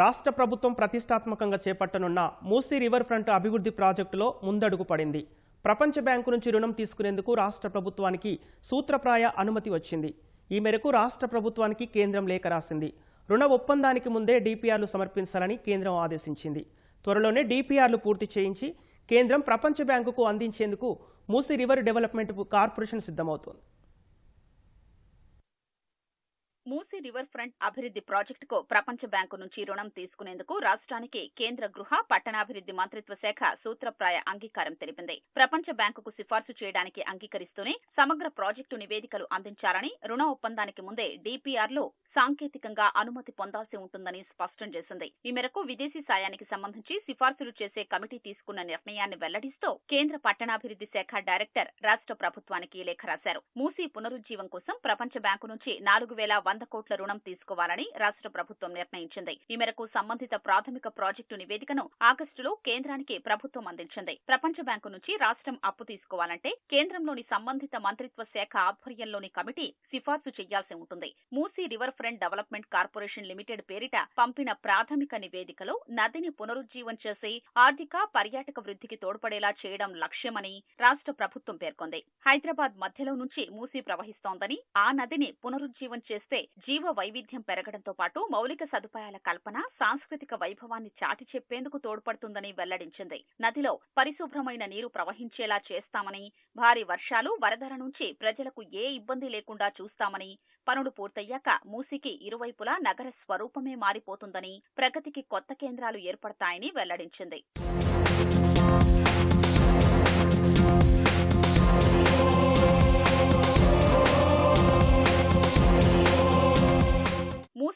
రాష్ట్ర ప్రభుత్వం ప్రతిష్టాత్మకంగా చేపట్టనున్న మూసీ రివర్ ఫ్రంట్ అభివృద్ధి ప్రాజెక్టులో ముందడుగు పడింది. ప్రపంచ బ్యాంకు నుంచి రుణం తీసుకునేందుకు రాష్ట్ర ప్రభుత్వానికి సూత్రప్రాయ అనుమతి వచ్చింది. ఈ మేరకు రాష్ట్ర ప్రభుత్వానికి కేంద్రం లేఖ రాసింది. రుణ ఒప్పందానికి ముందే డిపిఆర్లు సమర్పించాలని కేంద్రం ఆదేశించింది. త్వరలోనే డిపిఆర్లు పూర్తి చేయించి కేంద్రం ప్రపంచ బ్యాంకుకు అందించేందుకు మూసీ రివర్ డెవలప్మెంట్ కార్పొరేషన్ సిద్ధమవుతోంది. మూసీ రివర్ ఫ్రంట్ అభివృద్ధి ప్రాజెక్టుకు ప్రపంచ బ్యాంకు నుంచి రుణం తీసుకునేందుకు రాష్ట్రానికి కేంద్ర గృహ పట్టణాభివృద్ధి మంత్రిత్వ శాఖ సూత్రప్రాయ అంగీకారం తెలిపింది. ప్రపంచ బ్యాంకుకు సిఫార్సు చేయడానికి అంగీకరిస్తూనే సమగ్ర ప్రాజెక్టు నివేదికలు అందించాలని రుణ ఒప్పందానికి ముందే డిపిఆర్లు సాంకేతికంగా అనుమతి పొందాల్సి ఉంటుందని స్పష్టం చేసింది. ఈ మేరకు విదేశీ సాయానికి సంబంధించి సిఫార్సులు చేసే కమిటీ తీసుకున్న నిర్ణయాన్ని వెల్లడిస్తూ కేంద్ర పట్టణాభివృద్ధి శాఖ డైరెక్టర్ రాష్ట్ర ప్రభుత్వానికి లేఖ రాశారు. మూసీ పునరుజ్జీవం కోసం ప్రపంచ బ్యాంకు నుంచి నాలుగు వేల వంద కోట్ల రుణం తీసుకోవాలని రాష్ట్ర ప్రభుత్వం నిర్ణయించింది. ఈ మేరకు సంబంధిత ప్రాథమిక ప్రాజెక్టు నివేదికను ఆగస్టులో కేంద్రానికి ప్రభుత్వం అందించింది. ప్రపంచ బ్యాంకు నుంచి రాష్ట్రం అప్పు తీసుకోవాలంటే కేంద్రంలోని సంబంధిత మంత్రిత్వ శాఖ ఆధ్వర్యంలోని కమిటీ సిఫార్సు చేయాల్సి ఉంటుంది. Musi river front development corporation limited పేరిట పంపిన ప్రాథమిక నివేదికలో నదిని పునరుజ్జీవం చేసి ఆర్థిక పర్యాటక వృద్ధికి తోడ్పడేలా చేయడం లక్ష్యమని రాష్ట్ర ప్రభుత్వం పేర్కొంది. హైదరాబాద్ మధ్యలో నుంచి మూసీ ప్రవహిస్తోందని ఆ నదిని పునరుజ్జీవం చేస్తే జీవ వైవిధ్యం పెరగడంతో పాటు మౌలిక సదుపాయాల కల్పన సాంస్కృతిక వైభవాన్ని చాటి చెప్పేందుకు తోడ్పడుతుందని వెల్లడించింది. నదిలో పరిశుభ్రమైన నీరు ప్రవహించేలా చేస్తామని భారీ వర్షాలు వరదల నుంచి ప్రజలకు ఏ ఇబ్బంది లేకుండా చూస్తామని పనులు పూర్తయ్యాక మూసికి ఇరువైపులా నగర స్వరూపమే మారిపోతుందని ప్రగతికి కొత్త కేంద్రాలు ఏర్పడతాయని వెల్లడించింది.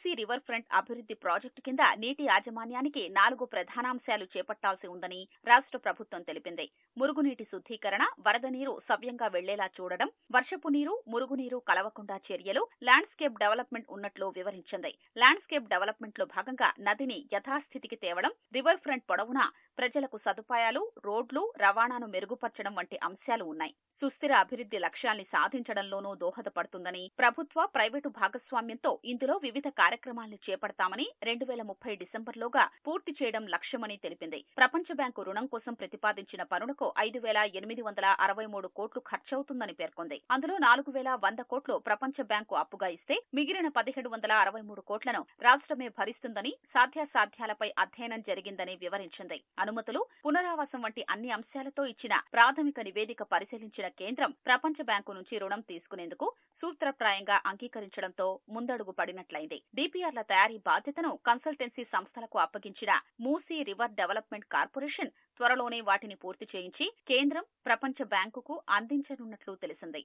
మూసీ రివర్ ఫ్రంట్ అభివృద్ధి ప్రాజెక్టు కింద నీటి యాజమాన్యానికి నాలుగు ప్రధానాంశాలు చేపట్టాల్సి ఉందని రాష్ట్ర ప్రభుత్వం తెలిపింది. మురుగునీటి శుద్ధీకరణ వరద నీరు సవ్యంగా వెళ్ళేలా చూడడం వర్షపు నీరు మురుగునీరు కలవకుండా చర్యలు ల్యాండ్స్కేప్ డెవలప్మెంట్ ఉన్నట్లు వివరించింది. ల్యాండ్స్కేప్ డెవలప్మెంట్లో భాగంగా నదిని యథాస్థితికి తేవడం రివర్ ఫ్రంట్ పొడవునా ప్రజలకు సదుపాయాలు రోడ్లు రవాణాను మెరుగుపరచడం వంటి అంశాలు ఉన్నాయి. సుస్థిర అభివృద్ధి లక్ష్యాల్ని సాధించడంలోనూ దోహదపడుతుందని ప్రభుత్వ ప్రైవేటు భాగస్వామ్యంతో ఇందులో వివిధ కార్యక్రమాల్ని చేపడతామని రెండు వేల ముప్పై డిసెంబర్లోగా పూర్తి చేయడం లక్ష్యమని తెలిపింది. ప్రపంచ బ్యాంకు రుణం కోసం ప్రతిపాదించిన పనులకు ఐదు వేల ఎనిమిది వందల అరవై మూడు కోట్లు ఖర్చవుతుందని పేర్కొంది. అందులో నాలుగు వేల వంద కోట్లు ప్రపంచ బ్యాంకు అప్పుగా ఇస్తే మిగిలిన పదిహేడు వందల అరవై మూడు కోట్లను రాష్ట్రమే భరిస్తుందని సాధ్యాసాధ్యాలపై అధ్యయనం జరిగిందని వివరించింది. అనుమతులు పునరావాసం వంటి అన్ని అంశాలతో ఇచ్చిన ప్రాథమిక నివేదిక పరిశీలించిన కేంద్రం ప్రపంచ బ్యాంకు నుంచి రుణం తీసుకునేందుకు సూత్రప్రాయంగా అంగీకరించడంతో ముందడుగు పడినట్లయింది. డిపిఆర్ల తయారీ బాధ్యతను కన్సల్టెన్సీ సంస్థలకు అప్పగించిన మూసీ రివర్ డెవలప్మెంట్ కార్పొరేషన్ త్వరలోనే వాటిని పూర్తి చేయించి కేంద్రం ప్రపంచ బ్యాంకుకు అందించనున్నట్లు తెలిసింది.